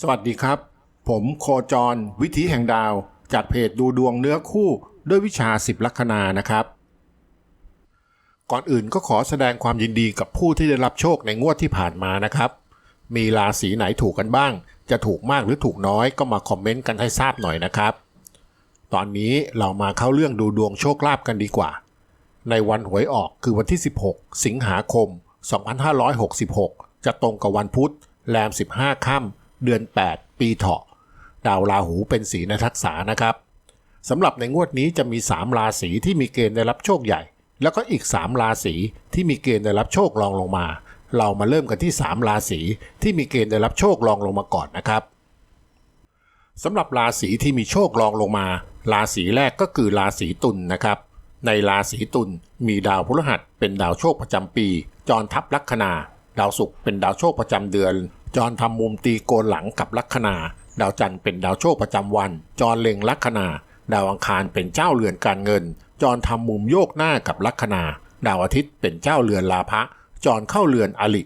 สวัสดีครับ ผมโคจร วิถีแห่งดาว จากเพจดูดวงเนื้อคู่ด้วยวิชาสิบลัคนานะครับ ก่อนอื่นก็ขอแสดงความยินดีกับผู้ที่ได้รับโชคในงวดที่ผ่านมานะครับ มีราศีไหนถูกกันบ้าง จะถูกมากหรือถูกน้อยก็มาคอมเมนต์กันให้ทราบหน่อยนะครับ ตอนนี้เรามาเข้าเรื่องดูดวงโชคลาภกันดีกว่า ในวันหวยออกคือวันที่ 16 สิงหาคม 2566 จะตรงกับวันพุธแรม 15 ค่ำ เดือน 8 ปีเถาะ ดาวราหูเป็นสีนทักษานะครับสำหรับในงวดนี้จะมี 3 ราศีที่มีเกณฑ์ได้รับโชคใหญ่ แล้วก็อีก 3 ราศีที่มีเกณฑ์ได้รับโชครองลงมา เรามาเริ่มกันที่ 3 ราศีที่มีเกณฑ์ได้รับโชครองลงมาก่อนนะครับสำหรับราศีที่มีโชครองลงมา ราศีแรกก็คือราศีตุลนนะครับ ในราศีตุลมีดาวพฤหัสเป็นดาวโชคประจำปี จรทับลัคนา ดาวศุกร์เป็นดาวโชคประจำเดือน จรทำมุมตีโกนหลังกับลัคนา ดาวจันทร์เป็นดาวโชคประจำวัน จรเล็งลัคนา ดาวอังคารเป็นเจ้าเรือนการเงิน จรทำมุมโยกหน้ากับลัคนา ดาวอาทิตย์เป็นเจ้าเรือนลาภะจรเข้าเรือนอลิ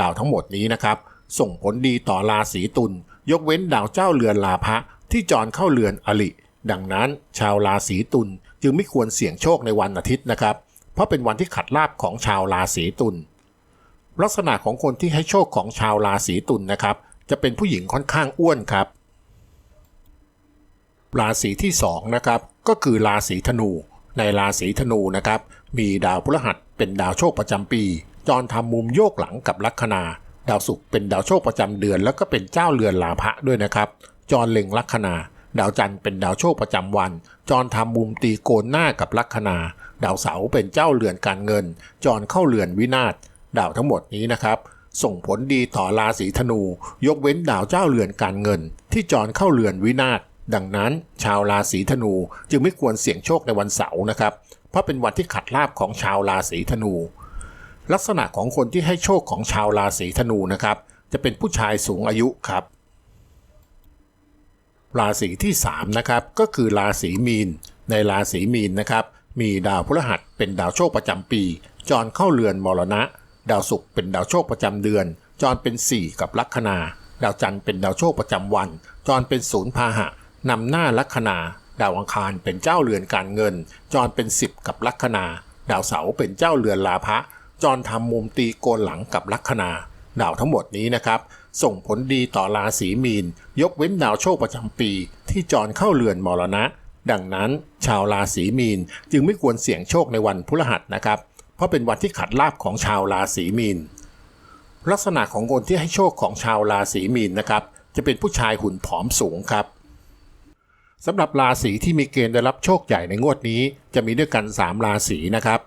ดาวทั้งหมดนี้นะครับ ส่งผลดีต่อราศีตุล ยกเว้นดาวเจ้าเรือนลาภะที่จรเข้าเรือนอลิ ดังนั้น ชาวราศีตุลจึงไม่ควรเสี่ยงโชคในวันอาทิตย์นะครับ เพราะเป็นวันที่ขัดลาบของชาวราศีตุล ลักษณะของคนที่ให้โชคของชาวราศีตุลนะครับ จะเป็นผู้หญิงค่อนข้างอ้วนครับ ราศีที่2นะครับก็คือราศีธนู ในราศีธนูนะครับ มีดาวพฤหัสเป็นดาวโชคประจำปี จรทำมุมโยกหลังกับลัคนา ดาวศุกร์เป็นดาวโชคประจำเดือน แล้วก็เป็นเจ้าเรือนลาภะด้วยนะครับ จรเล็งลัคนา ดาวจันทร์เป็นดาวโชคประจำวัน จรทำมุมตีโกนหน้ากับลัคนา ดาวเสาร์เป็นเจ้าเรือนการเงิน จรเข้าเรือนวินาศ ดาวทั้งหมดนี้นะครับ ส่งผลดีต่อราศีธนู ยกเว้นดาวเจ้าเรือนการเงิน ที่จรเข้าเรือนวินาศดังนั้น ชาวราศีธนูจึงไม่ควรเสี่ยงโชคในวันเสาร์นะครับ เพราะเป็นวันที่ขัดลาบของชาวราศีธนู ลักษณะของคนที่ให้โชคของชาวราศีธนูนะครับ จะเป็นผู้ชายสูงอายุครับ ราศีที่3นะครับก็คือราศีมีน ในราศีมีนนะครับ มีดาวพฤหัสเป็นดาวโชคประจำปี จรเข้าเรือนมรณะ ดาวศุกร์เป็นดาวโชคประจำเดือน จรเป็น 4 กับลัคนา ดาวจันทร์เป็นดาวโชคประจำวัน จรเป็นศูนย์พาหะนำหน้าลัคนา ดาวอังคารเป็นเจ้าเรือนการเงิน จรเป็น 10 กับลัคนา ดาวเสาร์เป็นเจ้าเรือนลาภะจรทำมุมตีโกนหลังกับลัคนา ดาวทั้งหมดนี้นะครับ ส่งผลดีต่อราศีมีน ยกเว้นดาวโชคประจำปี ที่จรเข้าเรือนมรณะ ดังนั้น ชาวราศีมีนจึงไม่ควรเสี่ยงโชคในวันพฤหัสนะครับ เพราะเป็นวันที่ขัดลาบของชาวราศีมีน ลักษณะของคนที่ให้โชคของชาวราศีมีนนะครับ จะเป็นผู้ชายหุ่นผอมสูงครับสำหรับราศีที่มีเกณฑ์ได้รับโชคใหญ่ในงวดนี้ จะมีด้วยกัน 3 ราศีนะครับ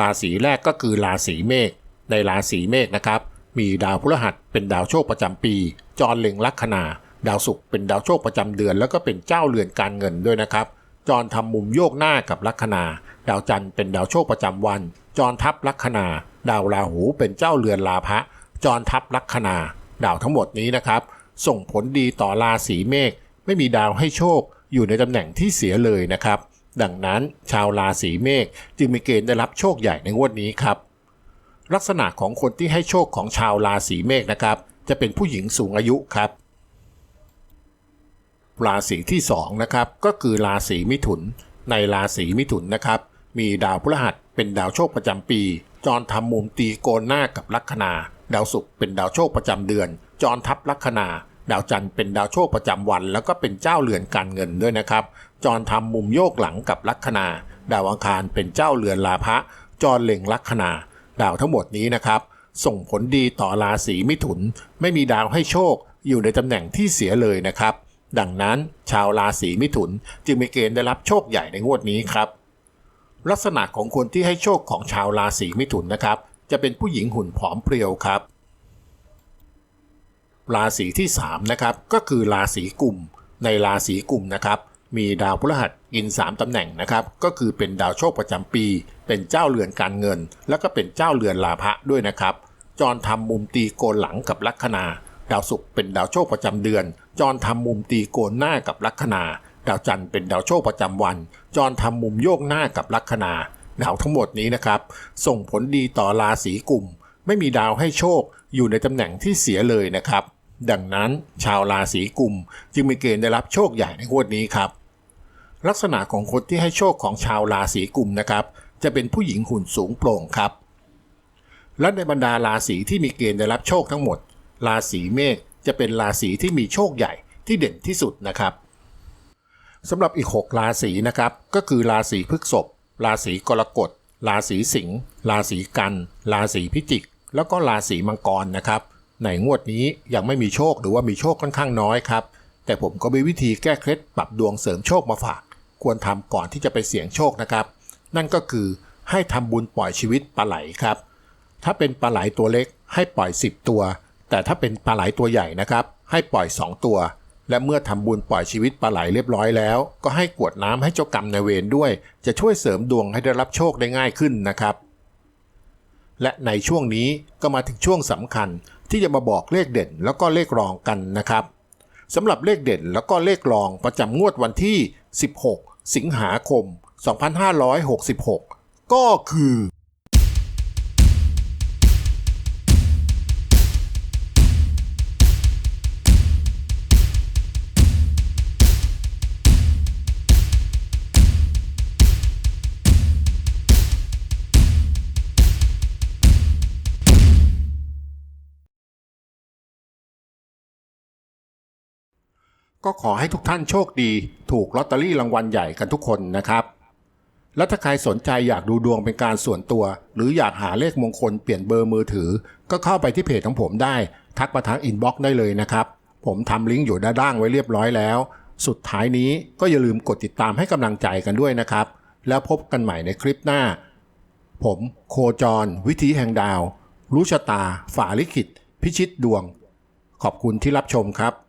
ราศีแรกก็คือราศีเมษในราศีเมษนะครับ มีดาวพฤหัสเป็นดาวโชคประจำปี จรเล็งลัคนา ดาวศุกร์เป็นดาวโชคประจำเดือน แล้วก็เป็นเจ้าเรือนการเงินด้วยนะครับ จรทำมุมโยกหน้ากับลัคนา ดาวจันทร์เป็นดาวโชคประจำวัน จรทับลัคนา ดาวราหูเป็นเจ้าเรือนลาภะจรทับลัคนา ดาวทั้งหมดนี้นะครับ ส่งผลดีต่อราศีเมษไม่มีดาวให้โชคอยู่ในตำแหน่งที่เสียเลยนะครับ ดังนั้นชาวราศีเมษจึงมีเกณฑ์ได้รับโชคใหญ่ในงวดนี้ครับ ลักษณะของคนที่ให้โชคของชาวราศีเมษนะครับ จะเป็นผู้หญิงสูงอายุครับ ราศีที่2นะครับก็คือราศีมิถุน ในราศีมิถุนนะครับ มีดาวพฤหัสเป็นดาวโชคประจำปี จรทำมุมตีโกนหน้ากับลัคนา ดาวศุกร์เป็นดาวโชคประจำเดือน จรทับลัคนา ดาวจันทร์เป็นดาวโชคประจำวัน แล้วก็เป็นเจ้าเรือนการเงินด้วยนะครับ จรทำมุมโยกหลังกับลัคนา ดาวอังคารเป็นเจ้าเรือนลาภะจรเล็งลัคนา ดาวทั้งหมดนี้นะครับ ส่งผลดีต่อราศีมิถุน ไม่มีดาวให้โชคอยู่ในตำแหน่งที่เสียเลยนะครับ ดังนั้นชาวราศีมิถุนจึงมีเกณฑ์ได้รับโชคใหญ่ในงวดนี้ครับ ลักษณะของคนที่ให้โชคของชาวราศีมิถุนนะครับ จะเป็นผู้หญิงหุ่นผอมเพรียวครับ ราศีที่3นะครับก็คือราศีกุมในราศีกุมนะครับ มีดาวพฤหัสกิน 3ตำแหน่งนะครับ ก็คือเป็นดาวโชคประจำปี เป็นเจ้าเรือนการเงิน แล้วก็เป็นเจ้าเรือนลาภะด้วยนะครับจรทำมุมตีโกนหลังกับลัคนา ดาวศุกร์เป็นดาวโชคประจำเดือน จรทำมุมตีโกนหน้ากับลัคนา ดาวจันทร์เป็นดาวโชคประจำวัน จรทำมุมโยกหน้ากับลัคนา ดาวทั้งหมดนี้นะครับ ส่งผลดีต่อราศีกลุ่ม ไม่มีดาวให้โชคอยู่ในตำแหน่งที่เสียเลยนะครับ ดังนั้นชาวราศีกลุ่ม จึงมีเกณฑ์ได้รับโชคใหญ่ในงวดนี้ครับ ลักษณะของคนที่ให้โชคของชาวราศีกลุ่มนะครับจะเป็นผู้หญิงหุ่นสูงโปร่งครับและในบรรดาราศีที่มีเกณฑ์ได้รับโชคทั้งหมด ราศีเมษจะเป็นราศีที่มีโชคใหญ่ที่เด่นที่สุดนะครับสำหรับอีก 6 ราศีนะครับ ก็คือราศีพฤษภราศีกรกฎ ราศีสิงห์ราศีกัน ราศีพิจิก แล้วก็ราศีมังกรนะครับ ในงวดนี้ยังไม่มีโชคหรือว่ามีโชคค่อนข้างน้อยครับ แต่ผมก็มีวิธีแก้เคล็ดปรับดวงเสริมโชคมาฝาก ควรทำก่อนที่จะไปเสี่ยงโชคนะครับ นั่นก็คือให้ทำบุญปล่อยชีวิตปลาไหลครับ ถ้าเป็นปลาไหลตัวเล็กให้ปล่อย 10 ตัว แต่ถ้าเป็นปลาไหลตัวใหญ่นะครับ ให้ปล่อย 2 ตัว และเมื่อทำบุญปล่อยชีวิตปลาไหลเรียบร้อยแล้ว ก็ให้กวดน้ำให้เจ้ากรรมนายเวรด้วย จะช่วยเสริมดวงให้ได้รับโชคได้ง่ายขึ้นนะครับ และในช่วงนี้ก็มาถึงช่วงสำคัญที่จะมาบอกเลขเด่นแล้วก็เลขรองกันนะครับสำหรับเลขเด่นแล้วก็เลขรองประจำงวดวันที่ 16 สิงหาคม 2566 ก็คือ ก็ขอให้ทุกท่านโชคดี ถูกลอตเตอรี่รางวัลใหญ่กันทุกคนนะครับ และถ้าใครสนใจอยากดูดวงเป็นการส่วนตัว หรืออยากหาเลขมงคลเปลี่ยนเบอร์มือถือ ก็เข้าไปที่เพจของผมได้ ทักมาทางอินบ็อกซ์ได้เลยนะครับ ผมทำลิงก์อยู่ด้านล่างไว้เรียบร้อยแล้ว สุดท้ายนี้ก็อย่าลืมกดติดตามให้กำลังใจกันด้วยนะครับ แล้วพบกันใหม่ในคลิปหน้า ผมโคจร วิธีแห่งดาว รู้ชะตา ฝ่าลิขิต พิชิตดวง ขอบคุณที่รับชมครับ